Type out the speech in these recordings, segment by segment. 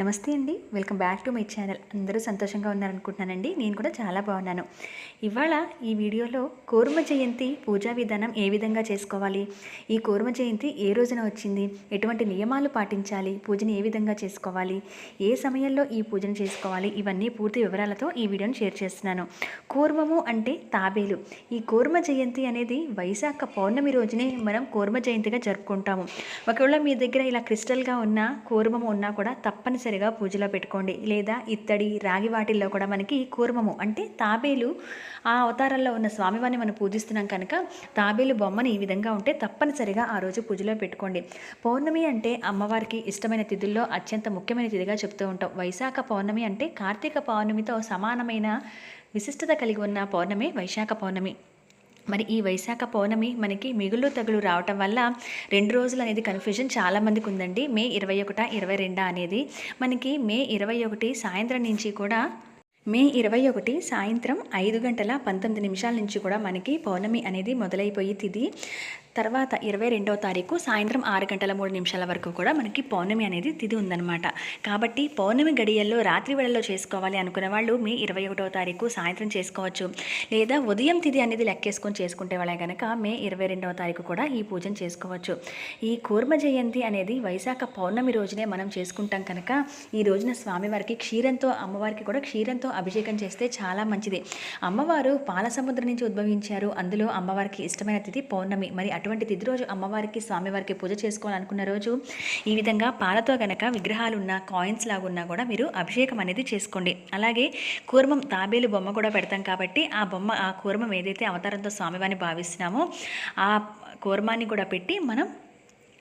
నమస్తే అండి. Welcome back to my channel. అందరూ సంతోషంగా ఉన్నారనుకుంటున్నానండి. నేను కూడా చాలా బాగున్నాను. ఇవాళ ఈ వీడియోలో కూర్మ జయంతి పూజా విధానం ఏ విధంగా చేసుకోవాలి? ఈ కూర్మ జయంతి ఏ రోజున వచ్చింది? ఎటువంటి నియమాలు పాటించాలి? పూజని ఏ విధంగా చేసుకోవాలి? ఏ సమయంలో ఈ పూజను చేసుకోవాలి? ఇవన్నీ పూర్తి వివరాలతో ఈ వీడియోను షేర్ చేస్తున్నాను. కూర్మము అంటే తాబేలు. ఈ కూర్మ జయంతి అనేది వైశాఖ పౌర్ణమి రోజునే మనం కూర్మ జయంతిగా జరుపుకుంటాము. ఒకవేళ మీ దగ్గర ఇలా క్రిస్టల్గా ఉన్న కూర్మము ఉన్నా కూడా తప్పనిసరి తప్పనిసరిగా పూజలో పెట్టుకోండి. లేదా ఇత్తడి రాగి వాటిల్లో కూడా మనకి కూర్మము అంటే తాబేలు ఆ అవతారంలో ఉన్న స్వామివారిని మనం పూజిస్తున్నాం కనుక తాబేలు బొమ్మని ఈ విధంగా ఉంటే తప్పనిసరిగా ఆ రోజు పూజలో పెట్టుకోండి. పౌర్ణమి అంటే అమ్మవారికి ఇష్టమైన తిథుల్లో అత్యంత ముఖ్యమైన తిథిగా చెప్తూ ఉంటాం. వైశాఖ పౌర్ణమి అంటే కార్తీక పౌర్ణమితో సమానమైన విశిష్టత కలిగి ఉన్న పౌర్ణమి వైశాఖ పౌర్ణమి. మరి ఈ వైశాఖ పౌర్ణమి మనకి మిగులు తగులు రావటం వల్ల రెండు రోజులు అనేది కన్ఫ్యూజన్ చాలా మందికి ఉందండి. మే ఇరవై ఒకట ఇరవై రెండా అనేది మనకి మే ఇరవై ఒకటి సాయంత్రం నుంచి కూడా మే ఇరవై ఒకటి సాయంత్రం ఐదు గంటల పంతొమ్మిది నిమిషాల నుంచి కూడా మనకి పౌర్ణమి అనేది మొదలైపోయి తిది. తర్వాత ఇరవై రెండవ తారీఖు సాయంత్రం ఆరు గంటల మూడు నిమిషాల వరకు కూడా మనకి పౌర్ణమి అనేది తిది ఉందన్నమాట. కాబట్టి పౌర్ణమి గడియల్లో రాత్రి వేళల్లో చేసుకోవాలి అనుకున్న వాళ్ళు మే ఇరవై ఒకటవ తారీఖు సాయంత్రం చేసుకోవచ్చు. లేదా ఉదయం తిది అనేది లెక్కేసుకొని చేసుకుంటే వాళ్ళే కనుక మే ఇరవై రెండవ తారీఖు కూడా ఈ పూజను చేసుకోవచ్చు. ఈ కూర్మ జయంతి అనేది వైశాఖ పౌర్ణమి రోజునే మనం చేసుకుంటాం కనుక ఈ రోజున స్వామివారికి క్షీరంతో అమ్మవారికి కూడా క్షీరంతో అభిషేకం చేస్తే చాలా మంచిది. అమ్మవారు పాల సముద్రం నుంచి ఉద్భవించారు. అందులో అమ్మవారికి ఇష్టమైన తిథి పౌర్ణమి. మరి అటు అటువంటి తిథి రోజు అమ్మవారికి స్వామివారికి పూజ చేసుకోవాలనుకున్న రోజు ఈ విధంగా పాలతో గనక విగ్రహాలు ఉన్న కాయిన్స్ లాగా కూడా మీరు అభిషేకం అనేది చేసుకోండి. అలాగే కూర్మం తాబేలు బొమ్మ కూడా పెడతాం కాబట్టి ఆ బొమ్మ ఆ కూర్మం ఏదైతే అవతారంతో స్వామివారిని భావిస్తున్నామో ఆ కూర్మాన్ని కూడా పెట్టి మనం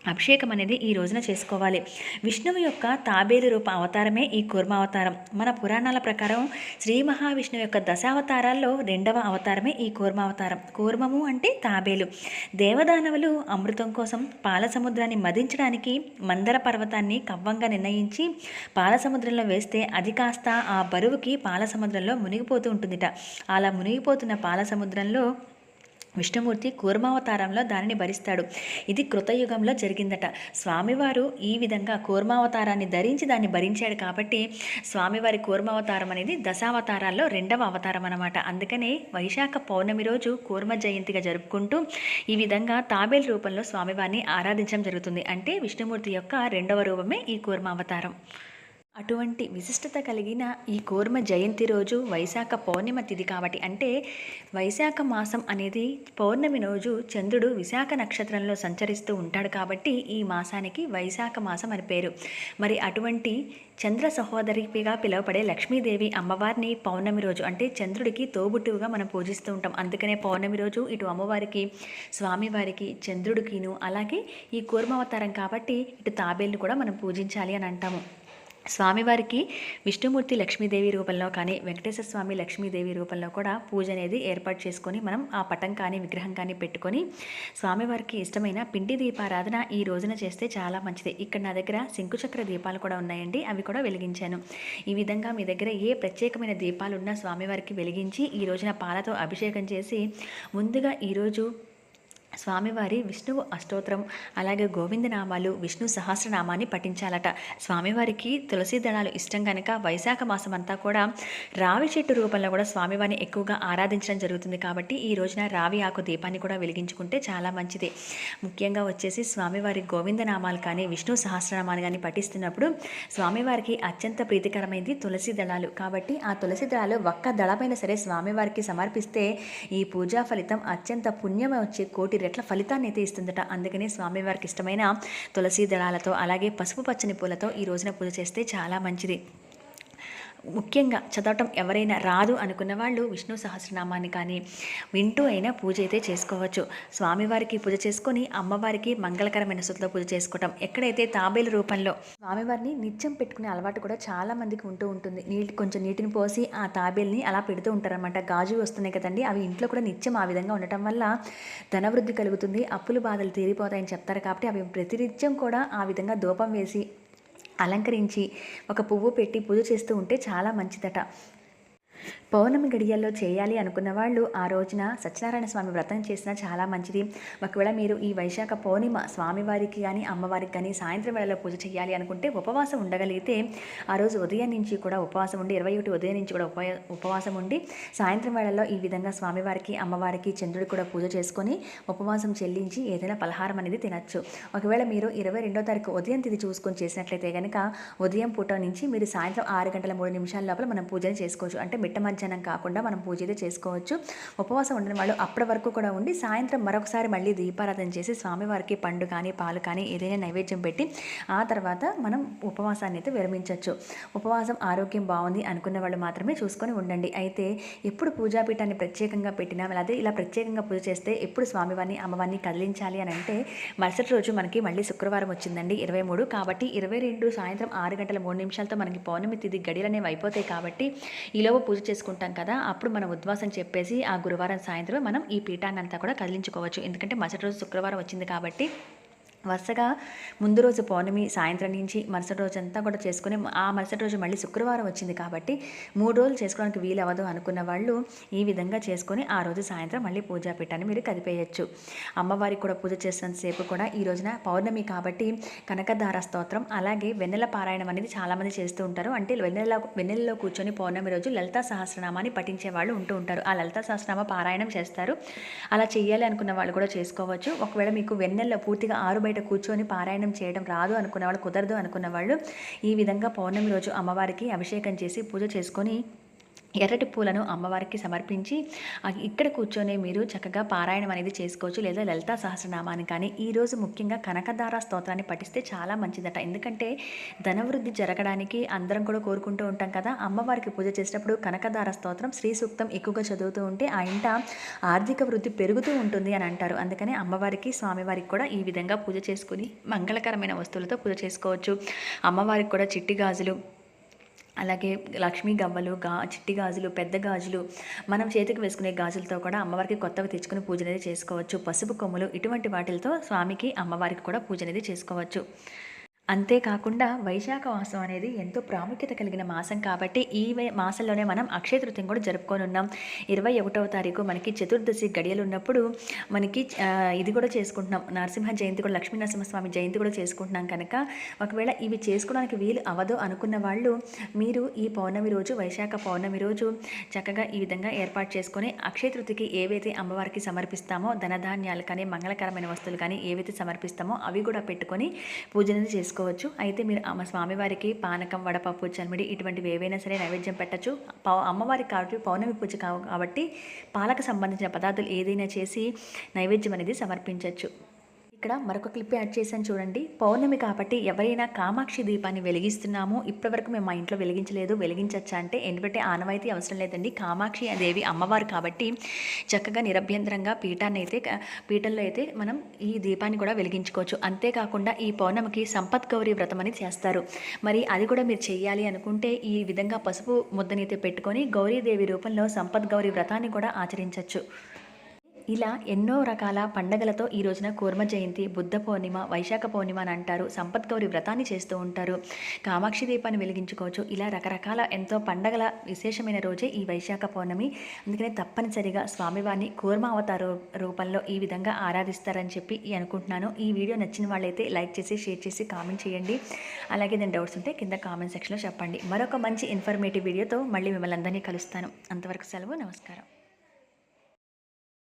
అభిషేకం అనేది ఈ రోజున చేసుకోవాలి. విష్ణువు యొక్క తాబేలు రూప అవతారమే ఈ కూర్మ అవతారం. మన పురాణాల ప్రకారం శ్రీ మహావిష్ణువు యొక్క దశావతారాల్లో రెండవ అవతారమే ఈ కూర్మ అవతారం. కూర్మము అంటే తాబేలు. దేవదానవులు అమృతం కోసం పాల సముద్రాన్ని మదించడానికి మందర పర్వతాన్ని కవ్వంగా నిర్ణయించి పాల సముద్రంలో వేస్తే అది కాస్త ఆ బరువుకి పాల సముద్రంలో మునిగిపోతూ ఉంటుందిట. అలా మునిగిపోతున్న పాల సముద్రంలో విష్ణుమూర్తి కూర్మావతారంలో దానిని భరిస్తాడు. ఇది కృతయుగంలో జరిగిందట. స్వామివారు ఈ విధంగా కూర్మావతారాన్ని ధరించి దాన్ని భరించాడు కాబట్టి స్వామివారి కూర్మావతారం అనేది దశావతారాల్లో రెండవ అవతారం అనమాట అందుకనే వైశాఖ పౌర్ణమి రోజు కూర్మ జయంతిగా జరుపుకుంటూ ఈ విధంగా తాబేల్ రూపంలో స్వామివారిని ఆరాధించడం జరుగుతుంది. అంటే విష్ణుమూర్తి యొక్క రెండవ రూపమే ఈ కూర్మావతారం. అటువంటి విశిష్టత కలిగిన ఈ కూర్మ జయంతి రోజు వైశాఖ పౌర్ణిమ తిథి కాబట్టి అంటే వైశాఖ మాసం అనేది పౌర్ణమి రోజు చంద్రుడు విశాఖ నక్షత్రంలో సంచరిస్తూ ఉంటాడు కాబట్టి ఈ మాసానికి వైశాఖ మాసం అని పేరు. మరి అటువంటి చంద్ర సహోదరిగా పిలువబడే లక్ష్మీదేవి అమ్మవారిని పౌర్ణమి రోజు అంటే చంద్రుడికి తోబుట్టువుగా మనం పూజిస్తూ ఉంటాం. అందుకనే పౌర్ణమి రోజు ఇటు అమ్మవారికి స్వామివారికి చంద్రుడికిను అలాగే ఈ కూర్మావతారం కాబట్టి ఇటు తాబేళ్ళు కూడా మనం పూజించాలి అని అంటాము. స్వామివారికి విష్ణుమూర్తి లక్ష్మీదేవి రూపంలో కానీ వెంకటేశ్వర స్వామి లక్ష్మీదేవి రూపంలో కూడా పూజ అనేది ఏర్పాటు చేసుకొని మనం ఆ పటం కానీ విగ్రహం కానీ పెట్టుకొని స్వామివారికి ఇష్టమైన పిండి దీపారాధన ఈ రోజున చేస్తే చాలా మంచిది. ఇక్కడ నా దగ్గర శంకుచక్ర దీపాలు కూడా ఉన్నాయండి. అవి కూడా వెలిగించాను. ఈ విధంగా మీ దగ్గర ఏ ప్రత్యేకమైన దీపాలు ఉన్నా స్వామివారికి వెలిగించి ఈ రోజున పాలతో అభిషేకం చేసి ముందుగా ఈరోజు స్వామివారి విష్ణువు అష్టోత్తరం అలాగే గోవిందనామాలు విష్ణు సహస్రనామాన్ని పఠించాలట. స్వామివారికి తులసి దళాలు ఇష్టం కనుక వైశాఖ మాసం అంతా కూడా రావి చెట్టు రూపంలో కూడా స్వామివారిని ఎక్కువగా ఆరాధించడం జరుగుతుంది కాబట్టి ఈ రోజున రావి ఆకు దీపాన్ని కూడా వెలిగించుకుంటే చాలా మంచిది. ముఖ్యంగా వచ్చేసి స్వామివారి గోవిందనామాలు కానీ విష్ణు సహస్రనామాలు కానీ పఠిస్తున్నప్పుడు స్వామివారికి అత్యంత ప్రీతికరమైనది తులసి దళాలు. కాబట్టి ఆ తులసి దళాలు ఒక్క దళమైన సరే స్వామివారికి సమర్పిస్తే ఈ పూజా ఫలితం అత్యంత పుణ్యం వచ్చే కోటి రెట్ల ఫలితాన్ని అయితే ఇస్తుందట అందుకనే స్వామివారికి ఇష్టమైన తులసి దళాలతో అలాగే పసుపు పచ్చని పూలతో ఈ రోజున పూజ చేస్తే చాలా మంచిది. ముఖ్యంగా చదవటం ఎవరైనా రాదు అనుకున్న వాళ్ళు విష్ణు సహస్రనామాన్ని కానీ వింటూ అయినా పూజ అయితే చేసుకోవచ్చు. స్వామివారికి పూజ చేసుకొని అమ్మవారికి మంగళకరమైన సుతలో పూజ చేసుకోవటం. ఎక్కడైతే తాబేలు రూపంలో స్వామివారిని నిత్యం పెట్టుకునే అలవాటు కూడా చాలా మందికి ఉంటూ ఉంటుంది. నీటి కొంచెం నీటిని పోసి ఆ తాబేల్ని అలా పెడుతూ ఉంటారనమాట గాజు వస్తున్నాయి కదండి అవి ఇంట్లో కూడా నిత్యం ఆ విధంగా ఉండటం వల్ల ధనవృద్ధి కలుగుతుంది. అప్పులు బాధలు తీరిపోతాయని చెప్తారు కాబట్టి అవి ప్రతినిత్యం కూడా ఆ విధంగా ధూపం వేసి అలంకరించి ఒక పువ్వు పెట్టి పూజ చేస్తూ ఉంటే చాలా మంచిదట. పౌర్ణమి గడియల్లో చేయాలి అనుకున్న వాళ్ళు ఆ రోజున సత్యనారాయణ స్వామి వ్రతం చేసినా చాలా మంచిది. ఒకవేళ మీరు ఈ వైశాఖ పౌర్ణిమ స్వామివారికి కానీ అమ్మవారికి కానీ సాయంత్రం వేళలో పూజ చేయాలి అనుకుంటే ఉపవాసం ఉండగలిగితే ఆ రోజు ఉదయం నుంచి కూడా ఉపవాసం ఉండి ఇరవై ఒకటి ఉదయం నుంచి కూడా ఉప ఉపవాసం ఉండి సాయంత్రం వేళల్లో ఈ విధంగా స్వామివారికి అమ్మవారికి చంద్రుడికి కూడా పూజ చేసుకొని ఉపవాసం చెల్లించి ఏదైనా పలహారం అనేది తినచ్చు. ఒకవేళ మీరు ఇరవై రెండో తారీఖు ఉదయం తిది చూసుకొని చేసినట్లయితే కనుక ఉదయం పూట నుంచి మీరు సాయంత్రం ఆరు గంటల మూడు నిమిషాల లోపల మనం పూజలు చేసుకోవచ్చు. అంటే మిట్ట మధ్యాహ్నం కాకుండా మనం పూజ అయితే చేసుకోవచ్చు. ఉపవాసం ఉండని వాళ్ళు అప్పటి వరకు కూడా ఉండి సాయంత్రం మరొకసారి మళ్ళీ దీపారాధన చేసి స్వామివారికి పండు కానీ పాలు కానీ ఏదైనా నైవేద్యం పెట్టి ఆ తర్వాత మనం ఉపవాసాన్ని అయితే విరమించవచ్చు. ఉపవాసం ఆరోగ్యం బాగుంది అనుకున్న వాళ్ళు మాత్రమే చూసుకొని ఉండండి. అయితే ఎప్పుడు పూజాపీఠాన్ని ప్రత్యేకంగా పెట్టినా అదే ఇలా ప్రత్యేకంగా పూజ చేస్తే ఎప్పుడు స్వామివారిని అమ్మవారిని కదిలించాలి అని అంటే మరుసటి రోజు మనకి మళ్ళీ శుక్రవారం వచ్చిందండి ఇరవై మూడు. కాబట్టి ఇరవై రెండు సాయంత్రం ఆరు గంటల మూడు నిమిషాలతో మనకి పౌర్ణమి తిది గడియలు అనేవి అయిపోతాయి కాబట్టి ఈలోపు పూజ చేసుకుంటాం కదా అప్పుడు మనం ఉద్వాసం చెప్పేసి ఆ గురువారం సాయంత్రం మనం ఈ పీఠాన్ని అంతా కూడా కదిలించుకోవచ్చు. ఎందుకంటే మరుసటి రోజు శుక్రవారం వచ్చింది కాబట్టి వరుసగా ముందు రోజు పౌర్ణమి సాయంత్రం నుంచి మరుసటి రోజు అంతా కూడా చేసుకుని ఆ మరుసటి రోజు మళ్ళీ శుక్రవారం వచ్చింది కాబట్టి మూడు రోజులు చేసుకోవడానికి వీలు అవ్వదు అనుకున్న వాళ్ళు ఈ విధంగా చేసుకొని ఆ రోజు సాయంత్రం మళ్ళీ పూజా పీఠాన్ని మీరు కదిపేయచ్చు. అమ్మవారికి కూడా పూజ చేసినంతసేపు కూడా ఈ రోజున పౌర్ణమి కాబట్టి కనకధార స్తోత్రం అలాగే వెన్నెల పారాయణం అనేది చాలామంది చేస్తూ ఉంటారు. అంటే వెన్నెల వెన్నెలలో కూర్చొని పౌర్ణమి రోజు లలితా సహస్రనామాన్ని పఠించే వాళ్ళు ఉంటూ ఉంటారు. ఆ లలితా సహస్రనామ పారాయణం చేస్తారు. అలా చేయాలి అనుకున్న వాళ్ళు కూడా చేసుకోవచ్చు. ఒకవేళ మీకు వెన్నెల్లో పూర్తిగా ఆరు బయట కూర్చొని పారాయణం చేయడం రాదు అనుకున్న వాళ్ళు కుదరదు అనుకున్న వాళ్ళు ఈ విధంగా పౌర్ణమి రోజు అమ్మవారికి అభిషేకం చేసి పూజ చేసుకొని ఎర్రటి పూలను అమ్మవారికి సమర్పించి ఇక్కడ కూర్చొని మీరు చక్కగా పారాయణం అనేది చేసుకోవచ్చు. లేదా లలితా సహస్రనామాన్ని కానీ ఈరోజు ముఖ్యంగా కనకదార స్తోత్రాన్ని పఠిస్తే చాలా మంచిదట. ఎందుకంటే ధనవృద్ధి జరగడానికి అందరం కూడా కోరుకుంటూ ఉంటాం కదా. అమ్మవారికి పూజ చేసేటప్పుడు కనకదార స్తోత్రం శ్రీ సూక్తం ఎక్కువగా చదువుతూ ఉంటే ఆ ఇంట ఆర్థిక వృద్ధి పెరుగుతూ ఉంటుంది అని అంటారు. అందుకని అమ్మవారికి స్వామివారికి కూడా ఈ విధంగా పూజ చేసుకుని మంగళకరమైన వస్తువులతో పూజ చేసుకోవచ్చు. అమ్మవారికి కూడా చిట్టి గాజులు అలాగే లక్ష్మీ గవ్వలు గా చిట్టి గాజులు పెద్ద గాజులు మనం చేతికి వేసుకునే గాజులతో కూడా అమ్మవారికి కొత్తగా తెచ్చుకుని పూజ అనేది చేసుకోవచ్చు. పసుపు కొమ్ములు ఇటువంటి వాటిలతో స్వామికి అమ్మవారికి కూడా పూజ అనేది చేసుకోవచ్చు. అంతేకాకుండా వైశాఖ మాసం అనేది ఎంతో ప్రాముఖ్యత కలిగిన మాసం కాబట్టి ఈ మాసంలోనే మనం అక్షయ తృతీయం కూడా జరుపుకొని ఉన్నాం. ఇరవై ఒకటవ తారీఖు మనకి చతుర్దశి గడియలు ఉన్నప్పుడు మనకి ఇది కూడా చేసుకుంటున్నాం. నరసింహ జయంతి కూడా లక్ష్మీ నరసింహస్వామి జయంతి కూడా చేసుకుంటున్నాం కనుక. ఒకవేళ ఇవి చేసుకోవడానికి వీలు అవదు అనుకున్న వాళ్ళు మీరు ఈ పౌర్ణమి రోజు వైశాఖ పౌర్ణమి రోజు చక్కగా ఈ విధంగా ఏర్పాటు చేసుకొని అక్షయ తృతికి ఏవైతే అమ్మవారికి సమర్పిస్తామో ధనధాన్యాలు కానీ మంగళకరమైన వస్తువులు కానీ ఏవైతే సమర్పిస్తామో అవి కూడా పెట్టుకొని పూజలను చేసుకుంటాం చేసుకోవచ్చు. అయితే మీరు అమ్మ స్వామివారికి పానకం వడపప్పు చల్మిడి ఇటువంటివి ఏవైనా సరే నైవేద్యం పెట్టచ్చు. అమ్మవారి కాబట్టి పౌర్ణమి పూజ కాబట్టి పాలకు సంబంధించిన పదార్థాలు ఏదైనా చేసి నైవేద్యం అనేది సమర్పించవచ్చు ఇక్కడ మరొక క్లిప్ యాడ్ చేశాను చూడండి. పౌర్ణమి కాబట్టి ఎవరైనా కామాక్షి దీపాన్ని వెలిగిస్తున్నాము ఇప్పటివరకు మేము మా ఇంట్లో వెలిగించలేదు వెలిగించచ్చా అంటే ఎందుకంటే ఆనవాయితీ అవసరం లేదండి. కామాక్షి దేవి అమ్మవారు కాబట్టి చక్కగా నిరభ్యంతరంగా పీఠాన్ని అయితే పీఠంలో అయితే మనం ఈ దీపాన్ని కూడా వెలిగించుకోవచ్చు. అంతేకాకుండా ఈ పౌర్ణమికి సంపత్ గౌరీ వ్రతం అని చేస్తారు. మరి అది కూడా మీరు చేయాలి అనుకుంటే ఈ విధంగా పసుపు ముద్దనైతే పెట్టుకొని గౌరీదేవి రూపంలో సంపత్ గౌరీ వ్రతాన్ని కూడా ఆచరించవచ్చు ఇలా ఎన్నో రకాల పండగలతో ఈ రోజున కూర్మ జయంతి బుద్ధ పౌర్ణిమ వైశాఖ పౌర్ణిమ అని అంటారు. సంపత్ గౌరి వ్రతాన్ని చేస్తూ ఉంటారు. కామాక్షి దీపాన్ని వెలిగించుకోవచ్చు. ఇలా రకరకాల ఎంతో పండగల విశేషమైన రోజే ఈ వైశాఖ పౌర్ణమి. అందుకనే తప్పనిసరిగా స్వామివారిని కూర్మ అవతార రూపంలో ఈ విధంగా ఆరాధిస్తారని చెప్పి అనుకుంటున్నాను. ఈ వీడియో నచ్చిన వాళ్ళైతే లైక్ చేసి షేర్ చేసి కామెంట్ చేయండి. అలాగే ఏదైనా డౌట్స్ ఉంటే కింద కామెంట్ సెక్షన్లో చెప్పండి. మరొక మంచి ఇన్ఫర్మేటివ్ వీడియోతో మళ్ళీ మిమ్మల్ని అందరినీ కలుస్తాను. అంతవరకు సెలవు నమస్కారం.